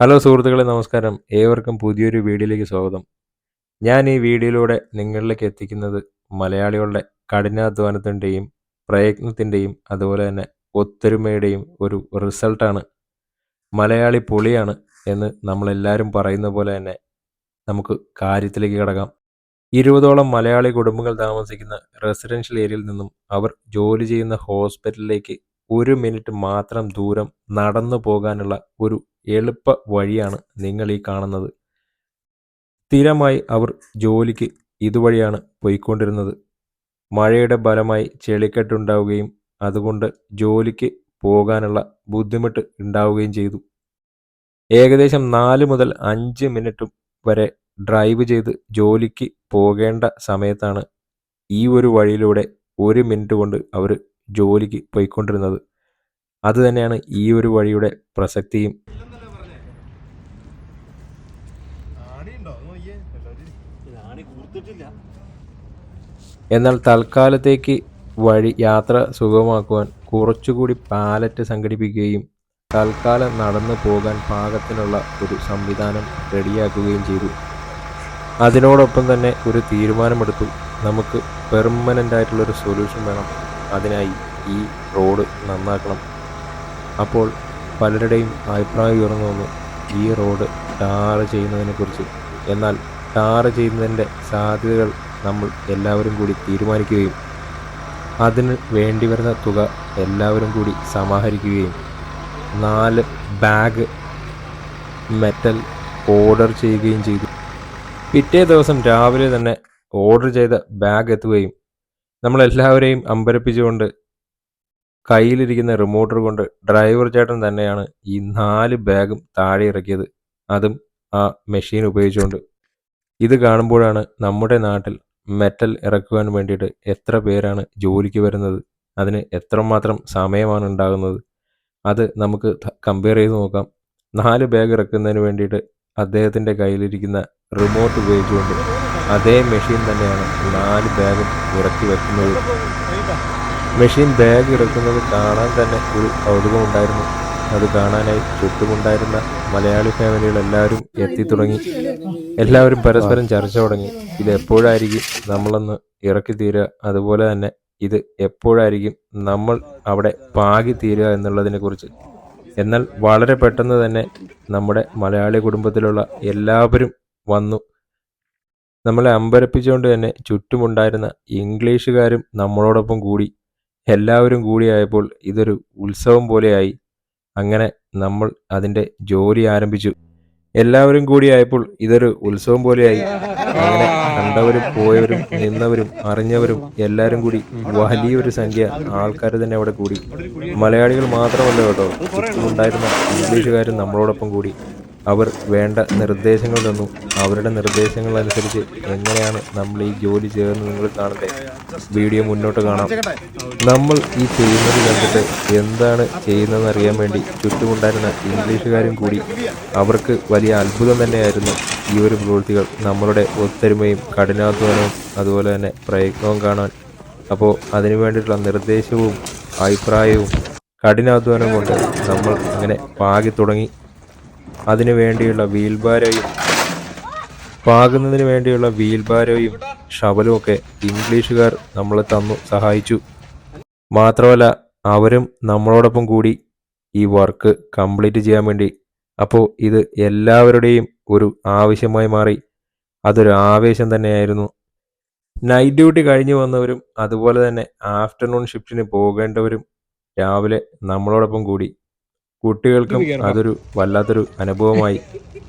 Hello സുഹൃത്തുക്കളെ നമസ്കാരം. ഏവർക്കും പുതിയൊരു വീഡിയോയിലേക്ക് സ്വാഗതം. ഞാൻ ഈ വീഡിയോയിലൂടെ നിങ്ങളിലേക്ക് എത്തിക്കുന്നത് മലയാളികളുടെ കഠിനാധ്വാനത്തിന്റെയും പ്രയത്നത്തിന്റെയും അതുപോലെ തന്നെ ഒത്തൊരുമയുടെയും ഒരു റിസൾട്ടാണ്. മലയാളി പൊളിയാണ് എന്ന് നമ്മളെല്ലാവരും പറയുന്ന പോലെ തന്നെ നമുക്ക് കാര്യത്തിലേക്ക് കിടക്കാം. ഇരുപതോളം മലയാളി കുടുംബങ്ങൾ താമസിക്കുന്ന റെസിഡൻഷ്യൽ ഏരിയയിൽ നിന്നും അവർ ജോലി ചെയ്യുന്ന ഹോസ്പിറ്റലിലേക്ക് ഒരു മിനിറ്റ് മാത്രം ദൂരം നടന്നു പോകാനുള്ള ഒരു എളുപ്പ വഴിയാണ് നിങ്ങൾ ഈ കാണുന്നത്. സ്ഥിരമായി അവർ ജോലിക്ക് ഇതുവഴിയാണ് പോയിക്കൊണ്ടിരുന്നത്. മഴയുടെ ഫലമായി ചെളിക്കെട്ടുണ്ടാവുകയും അതുകൊണ്ട് ജോലിക്ക് പോകാനുള്ള ബുദ്ധിമുട്ട് ഉണ്ടാവുകയും ചെയ്തു. ഏകദേശം നാല് മുതൽ അഞ്ച് മിനിറ്റും വരെ ഡ്രൈവ് ചെയ്ത് ജോലിക്ക് പോകേണ്ട സമയത്താണ് ഈ ഒരു വഴിയിലൂടെ ഒരു മിനിറ്റ് കൊണ്ട് അവർ ജോലിക്ക് പോയിക്കൊണ്ടിരുന്നത്. അതുതന്നെയാണ് ഈ ഒരു വഴിയുടെ പ്രസക്തിയും. എന്നാൽ തൽക്കാലത്തേക്ക് വഴി യാത്ര സുഗമമാക്കുവാൻ കുറച്ചുകൂടി പാലറ്റ് സംഘടിപ്പിക്കുകയും തൽക്കാലം നടന്നു പോകാൻ പാകത്തിനുള്ള ഒരു സംവിധാനം റെഡിയാക്കുകയും ചെയ്തു. അതിനോടൊപ്പം തന്നെ ഒരു തീരുമാനമെടുത്തു. നമുക്ക് പെർമനന്റ് ആയിട്ടുള്ളൊരു സൊല്യൂഷൻ വേണം. അതിനായി ഈ റോഡ് നന്നാക്കണം. അപ്പോൾ പലരുടെയും അഭിപ്രായം ഉയർന്നു വന്നു. ഈ റോഡ് ടാർ ചെയ്യുന്നതിനെക്കുറിച്ച്. എന്നാൽ ടാർ ചെയ്യുന്നതിന്റെ സാധ്യതകൾ നമ്മൾ എല്ലാവരും കൂടി തീരുമാനിക്കുകയും അതിന് വേണ്ടി വരുന്ന തുക എല്ലാവരും കൂടി സമാഹരിക്കുകയും നാല് ബാഗ് മെറ്റൽ ഓർഡർ ചെയ്യുകയും ചെയ്തു. പിറ്റേ ദിവസം രാവിലെ തന്നെ ഓർഡർ ചെയ്ത ബാഗ് എത്തുകയും നമ്മളെല്ലാവരെയും അമ്പരപ്പിച്ചുകൊണ്ട് കയ്യിലിരിക്കുന്ന റിമോട്ടർ കൊണ്ട് ഡ്രൈവർ ചേട്ടൻ തന്നെയാണ് ഈ നാല് ബാഗും താഴെ ഇറക്കിയത്. അതും ആ മെഷീൻ ഉപയോഗിച്ചുകൊണ്ട് ഇത് കാണുമ്പോഴാണ് നമ്മുടെ നാട്ടിൽ മെറ്റൽ ഇറക്കുവാൻ വേണ്ടിയിട്ട് എത്ര പേരാണ് ജോലിക്ക് വരുന്നത് അതിന് എത്രമാത്രം സമയമാണ് ഉണ്ടാകുന്നത് അത് നമുക്ക് കമ്പയർ ചെയ്ത് നോക്കാം. നാല് ബാഗ് ഇറക്കുന്നതിന് വേണ്ടിയിട്ട് അദ്ദേഹത്തിന്റെ കയ്യിലിരിക്കുന്ന റിമോട്ട് ഉപയോഗിച്ചുകൊണ്ട് അതേ മെഷീൻ തന്നെയാണ് നാല് ബാഗും ഇറക്കി വെക്കുന്നത്. മെഷീൻ ബാഗ് ഇറക്കുന്നത് കാണാൻ തന്നെ ഒരു കൗതുകമുണ്ടായിരുന്നു. അത് കാണാനായി ചുറ്റുമുണ്ടായിരുന്ന മലയാളി ഫാമിലികൾ എല്ലാവരും എത്തി തുടങ്ങി. എല്ലാവരും പരസ്പരം ചർച്ച തുടങ്ങി. ഇത് എപ്പോഴായിരിക്കും നമ്മളൊന്ന് ഇറക്കി തീരുക? അതുപോലെ തന്നെ ഇത് എപ്പോഴായിരിക്കും നമ്മൾ അവിടെ പാകി തീരുക എന്നുള്ളതിനെ കുറിച്ച്. എന്നാൽ വളരെ പെട്ടെന്ന് തന്നെ നമ്മുടെ മലയാളി കുടുംബത്തിലുള്ള എല്ലാവരും വന്നു. നമ്മളെ അമ്പരപ്പിച്ചുകൊണ്ട് തന്നെ ചുറ്റുമുണ്ടായിരുന്ന ഇംഗ്ലീഷുകാരും നമ്മളോടൊപ്പം കൂടി. എല്ലാവരും കൂടിയായപ്പോൾ ഇതൊരു ഉത്സവം പോലെയായി. അങ്ങനെ നമ്മൾ അതിന്റെ ജോലി ആരംഭിച്ചു. എല്ലാവരും കൂടിയായപ്പോൾ ഇതൊരു ഉത്സവം പോലെയായി. അങ്ങനെ കണ്ടവരും പോയവരും നിന്നവരും അറിഞ്ഞവരും എല്ലാവരും കൂടി വലിയൊരു സംഖ്യ ആൾക്കാർ തന്നെ അവിടെ കൂടി. മലയാളികൾ മാത്രമല്ല കേട്ടോ ഉണ്ടായിരുന്ന ഇംഗ്ലീഷുകാരും നമ്മളോടൊപ്പം കൂടി. അവർ വേണ്ട നിർദ്ദേശങ്ങൾ തന്നു. അവരുടെ നിർദ്ദേശങ്ങൾ അനുസരിച്ച് എങ്ങനെയാണ് നമ്മൾ ഈ ജോലി ചെയ്യുന്നത് നിങ്ങൾ കാണട്ടെ വീഡിയോ മുന്നോട്ട് കാണാം. നമ്മൾ ഈ ചെയ്യുന്നത് കണ്ടിട്ട് എന്താണ് ചെയ്യുന്നതെന്ന് അറിയാൻ വേണ്ടി ചുറ്റുമുണ്ടായിരുന്ന ഇംഗ്ലീഷുകാരും കൂടി അവർക്ക് വലിയ അത്ഭുതം തന്നെയായിരുന്നു ഈ ഒരു പ്രവൃത്തികൾ. നമ്മളുടെ ഒത്തൊരുമയും കഠിനാധ്വാനവും അതുപോലെ തന്നെ പ്രയത്നവും കാണാൻ. അപ്പോൾ അതിനു വേണ്ടിയിട്ടുള്ള നിർദ്ദേശവും അഭിപ്രായവും കഠിനാധ്വാനവും കൊണ്ട് നമ്മൾ അങ്ങനെ പാകി തുടങ്ങി. അതിനു വേണ്ടിയുള്ള വീൽബാരോയും പാകുന്നതിന് വേണ്ടിയുള്ള വീൽബാരോയും ഷവലും ഒക്കെ ഇംഗ്ലീഷുകാർ നമ്മളെ തന്നു സഹായിച്ചു. മാത്രമല്ല അവരും നമ്മളോടൊപ്പം കൂടി ഈ വർക്ക് കംപ്ലീറ്റ് ചെയ്യാൻ വേണ്ടി. അപ്പോൾ ഇത് എല്ലാവരുടെയും ഒരു ആവശ്യമായി മാറി. അതൊരു ആവേശം തന്നെയായിരുന്നു. നൈറ്റ് ഡ്യൂട്ടി കഴിഞ്ഞു വന്നവരും അതുപോലെ തന്നെ ആഫ്റ്റർനൂൺ ഷിഫ്റ്റിന് പോകേണ്ടവരും രാവിലെ നമ്മളോടൊപ്പം കൂടി. കുട്ടികൾക്കും അതൊരു വല്ലാത്തൊരു അനുഭവമായി.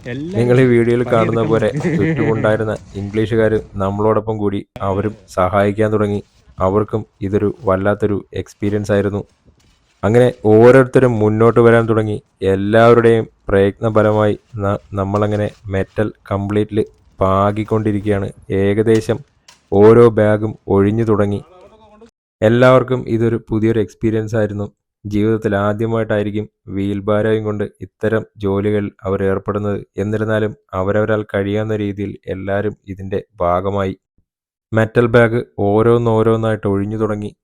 നിങ്ങൾ ഈ വീഡിയോയിൽ കാണുന്ന പോലെ ചുറ്റുമുണ്ടായിരുന്ന ഇംഗ്ലീഷുകാർ നമ്മളോടൊപ്പം കൂടി അവരും സഹായിക്കാൻ തുടങ്ങി. അവർക്കും ഇതൊരു വല്ലാത്തൊരു എക്സ്പീരിയൻസ് ആയിരുന്നു. അങ്ങനെ ഓരോരുത്തരും മുന്നോട്ട് വരാൻ തുടങ്ങി. എല്ലാവരുടെയും പ്രയത്നഫലമായി നമ്മളങ്ങനെ മെറ്റൽ കംപ്ലീറ്റ്ലി പാകിക്കൊണ്ടിരിക്കുകയാണ്. ഏകദേശം ഓരോ ബാഗും ഒഴിഞ്ഞു തുടങ്ങി. എല്ലാവർക്കും ഇതൊരു പുതിയൊരു എക്സ്പീരിയൻസ് ആയിരുന്നു. ജീവിതത്തിൽ ആദ്യമായിട്ടായിരിക്കും വീൽബാരോയും കൊണ്ട് ഇത്തരം ജോലികൾ അവർ ഏർപ്പെടുന്നത്. എന്നിരുന്നാലും അവരവരാൽ കഴിയാവുന്ന രീതിയിൽ എല്ലാവരും ഇതിന്റെ ഭാഗമായി. മെറ്റൽ ബാഗ് ഓരോന്നോരോന്നായിട്ട് ഒഴിഞ്ഞു തുടങ്ങി.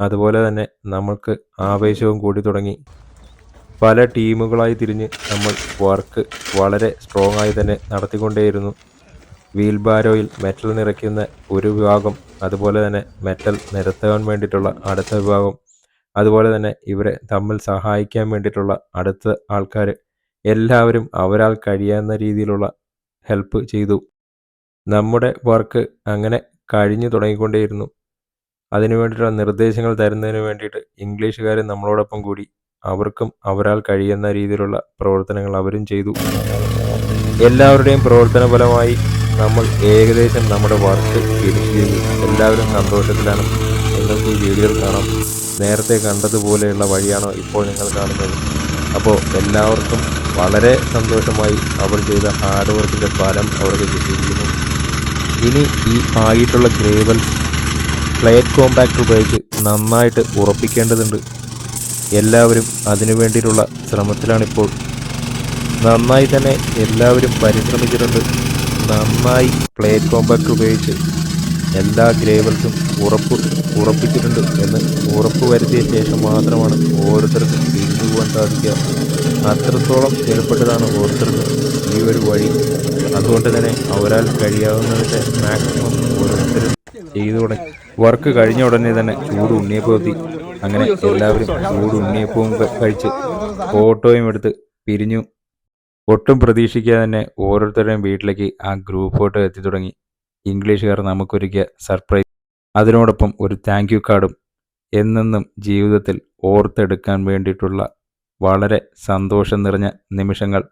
അതുപോലെ തന്നെ നമ്മൾക്ക് ആവേശവും കൂടി തുടങ്ങി. പല ടീമുകളായി തിരിഞ്ഞ് നമ്മൾ വർക്ക് വളരെ സ്ട്രോങ് ആയി തന്നെ നടത്തിക്കൊണ്ടേയിരുന്നു. വീൽ ബാരോയിൽ മെറ്റൽ നിറയ്ക്കുന്ന ഒരു വിഭാഗം അതുപോലെ തന്നെ മെറ്റൽ നിരത്താൻ വേണ്ടിയിട്ടുള്ള അടുത്ത വിഭാഗം. അതുപോലെ തന്നെ ഇവരെ തമ്മിൽ സഹായിക്കാൻ വേണ്ടിയിട്ടുള്ള അടുത്ത ആൾക്കാർ എല്ലാവരും അവരാൽ കഴിയാവുന്ന രീതിയിലുള്ള ഹെൽപ്പ് ചെയ്തു. നമ്മുടെ വർക്ക് അങ്ങനെ കഴിഞ്ഞു തുടങ്ങിക്കൊണ്ടേയിരുന്നു. അതിനു വേണ്ടിയിട്ടുള്ള നിർദ്ദേശങ്ങൾ തരുന്നതിന് വേണ്ടിയിട്ട് ഇംഗ്ലീഷുകാർ നമ്മളോടൊപ്പം കൂടി അവർക്കും അവരാൽ കഴിയുന്ന രീതിയിലുള്ള പ്രവർത്തനങ്ങൾ അവരും ചെയ്തു. എല്ലാവരുടെയും പ്രവർത്തന ഫലമായി നമ്മൾ ഏകദേശം നമ്മുടെ വർക്ക് ഫിനിഷ് ചെയ്തു എല്ലാവരും സന്തോഷത്തിലാണ്. നിങ്ങൾക്ക് ഈ വീഡിയോ കാണാം. നേരത്തെ കണ്ടതുപോലെയുള്ള വഴിയാണോ ഇപ്പോൾ നിങ്ങൾ കാണുന്നത്? അപ്പോൾ എല്ലാവർക്കും വളരെ സന്തോഷമായി അവർ ചെയ്ത ഹാർഡ് വർക്കിന്റെ ഫലം അവർക്ക് കിട്ടിയിരിക്കുന്നു. ഇനി ഈ ആയിട്ടുള്ള ഗ്രേവൽസ് പ്ലേറ്റ് കോമ്പാക്ട് ഉപയോഗിച്ച് നന്നായിട്ട് ഉറപ്പിക്കേണ്ടതുണ്ട്. എല്ലാവരും അതിനു വേണ്ടിയിട്ടുള്ള ശ്രമത്തിലാണിപ്പോൾ. നന്നായി തന്നെ എല്ലാവരും പരിശ്രമിച്ചിട്ടുണ്ട്. നന്നായി പ്ലേറ്റ് കോമ്പാക്ട് ഉപയോഗിച്ച് എല്ലാ ഗ്രേവൽസും ഉറപ്പ് ഉറപ്പിച്ചിട്ടുണ്ട് എന്ന് ഉറപ്പ് വരുത്തിയ ശേഷം മാത്രമാണ് ഓരോരുത്തർക്കും തിരിഞ്ഞു പോകാൻ സാധിക്കുക. അത്രത്തോളം ഏർപ്പെട്ടതാണ് ഓരോരുത്തർക്കും ഈ ഒരു വഴി. അതുകൊണ്ട് തന്നെ അവരാൽ കഴിയാവുന്നതിന്റെ മാക്സിമം ഓരോരുത്തരും ചെയ്തു തുടങ്ങി. വർക്ക് കഴിഞ്ഞ ഉടനെ തന്നെ ചൂട് ഉണ്ണിയപ്പോ എത്തി. അങ്ങനെ എല്ലാവരും ചൂട് ഉണ്ണിയപ്പവും കഴിച്ച് ഫോട്ടോയും എടുത്ത് പിരിഞ്ഞു. ഒട്ടും പ്രതീക്ഷിക്കാതെ തന്നെ ഓരോരുത്തരുടെയും വീട്ടിലേക്ക് ആ ഗ്രൂപ്പ് ഫോട്ടോ എത്തി തുടങ്ങി. ഇംഗ്ലീഷുകാർ നമുക്കൊരുക്കിയ സർപ്രൈസ്. അതിനോടൊപ്പം ഒരു താങ്ക് യു കാർഡും എന്നെന്നും ജീവിതത്തിൽ ഓർത്തെടുക്കാൻ വേണ്ടിയിട്ടുള്ള വളരെ സന്തോഷം നിറഞ്ഞ നിമിഷങ്ങൾ